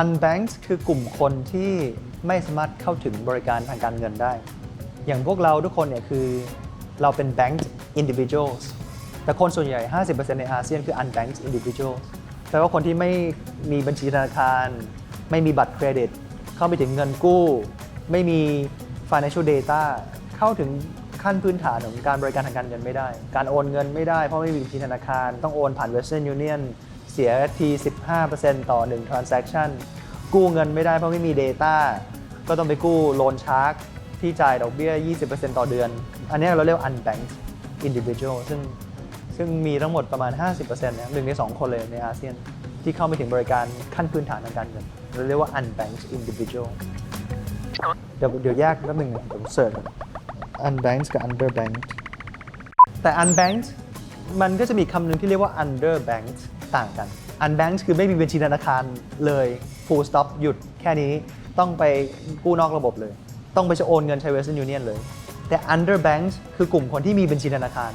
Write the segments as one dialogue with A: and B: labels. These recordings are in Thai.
A: unbanked คือกลุ่มคนที่ไม่สามารถเข้าถึงบริการทางการเงินได้ อย่างพวกเราทุกคนเนี่ยคือเราเป็น banked individuals แต่คนส่วนใหญ่ 50%ในอาเซียนคือ unbanked individuals แปลว่าคนที่ไม่มีบัญชีธนาคาร ไม่มีบัตรเครดิต เข้าไปถึงเงินกู้ ไม่มี financial data เข้าถึงขั้นพื้นฐานของการบริการทางการเงินไม่ได้ การโอนเงินไม่ได้เพราะไม่มีบัญชีธนาคาร ต้องโอนผ่าน Western Union เสียที 15%ต่อ 1 transaction กู้เงินไม่ได้เพราะไม่มี Data ก็ต้องไปกู้โลนชาร์กที่จ่ายดอกเบี้ย 20%ต่อเดือน อันนี้เราเรียกว่า unbanked individual ซึ่งซึ่งมีทั้งหมดประมาณ 50%นะหนึ่งในสองคนเลยในอาเซียน ที่เข้าไม่ถึงบริการขั้นพื้นฐานทางการเงินเราเรียกว่า unbanked individual เดี๋ยวเดี๋ยวแยกแป๊บหนึงนะผมเสิร์ช unbanked กับ underbanked แต่ unbanked มันก็จะมีคำหนึ่งที่เรียกว่า underbanked ต่างกัน unbanked คือไม่มีบัญชีธนาคารเลย full stop หยุดแค่นี้ต้องไปกู้นอกระบบเลย ต้องไปโอนเงินใช้ Western Union เลย แต่ underbanked คือกลุ่มคนที่มีบัญชีธนาคาร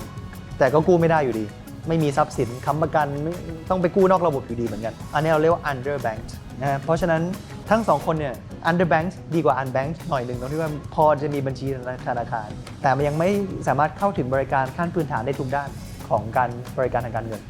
A: แต่ก็กู้ไม่ได้อยู่ดี ไม่มีทรัพย์สินค้ำประกันต้องไปกู้นอกระบบอยู่ดีเหมือนกัน อันนี้เราเรียกว่า underbanked นะฮะเพราะฉะนั้นทั้งสองคนเนี่ย underbanked ดีกว่า unbanked หน่อยหนึ่งตรงที่ว่าพอจะมีบัญชีธนาคาร แต่มันยังไม่สามารถเข้าถึงบริการขั้นพื้นฐานได้ทุกด้านของการบริการทางการเงิน